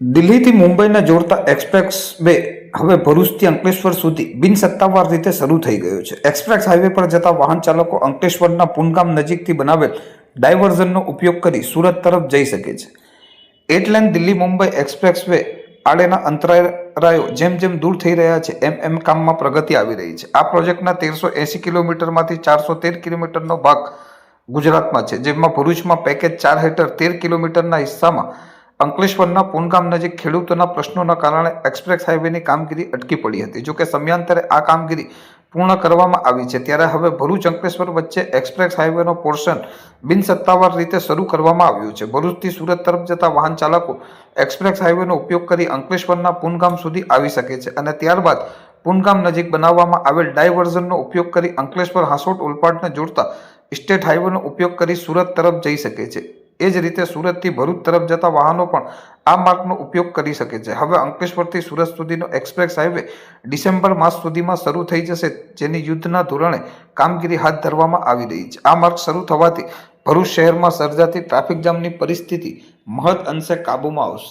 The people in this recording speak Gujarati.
દિલ્હીથી મુંબઈને જોડતા એક્સપ્રેસ વે હવે ભરૂચથી અંકલેશ્વર સુધી બિનસત્તાવાર રીતે શરૂ થઈ ગયો છે. એક્સપ્રેસ હાઈવે પર જતા વાહન ચાલકો અંકલેશ્વરના પુનગામ નજીકથી બનાવેલ ડાયવર્ઝનનો ઉપયોગ કરી સુરત તરફ જઈ શકે છે. Eight lane Delhi Mumbai expressway આડેના અંતરાયો જેમ જેમ દૂર થઈ રહ્યા છે, એમ એમ કામમાં પ્રગતિ આવી રહી છે. આ પ્રોજેક્ટના તેરસો એંસી કિલોમીટરમાંથી ચારસો તેર કિલોમીટરનો ભાગ ગુજરાતમાં છે, જેમાં ભરૂચમાં પેકેજ ચાર હેઠળ તેર કિલોમીટરના હિસ્સામાં અંકલેશ્વરના પુનગામ નજીક ખેડૂતોના પ્રશ્નોના કારણે એક્સપ્રેસ હાઈવેની કામગીરી અટકી પડી હતી. જોકે સમયાંતરે આ કામગીરી પૂર્ણ કરવામાં આવી છે, ત્યારે હવે ભરૂચ અંકલેશ્વર વચ્ચે એક્સપ્રેસ હાઈવેનો પોર્શન બિનસત્તાવાર રીતે શરૂ કરવામાં આવ્યું છે. ભરૂચથી સુરત તરફ જતા વાહન ચાલકો એક્સપ્રેસ હાઈવેનો ઉપયોગ કરી અંકલેશ્વરના પુનગામ સુધી આવી શકે છે અને ત્યારબાદ પુનગામ નજીક બનાવવામાં આવેલ ડાયવર્ઝનનો ઉપયોગ કરી અંકલેશ્વર હાંસોટ ઉલપાડને જોડતા સ્ટેટ હાઈવેનો ઉપયોગ કરી સુરત તરફ જઈ શકે છે. એ જ રીતે સુરતથી ભરૂચ તરફ જતા વાહનો પણ આ માર્ગનો ઉપયોગ કરી શકે છે. હવે અંકલેશ્વરથી સુરત સુધીનો એક્સપ્રેસ હાઈવે ડિસેમ્બર માસ સુધીમાં શરૂ થઈ જશે, જેની યુદ્ધના ધોરણે કામગીરી હાથ ધરવામાં આવી રહી છે. આ માર્ગ શરૂ થવાથી ભરૂચ શહેરમાં સર્જાતી ટ્રાફિક જામની પરિસ્થિતિ મહદ અંશે કાબૂમાં આવશે.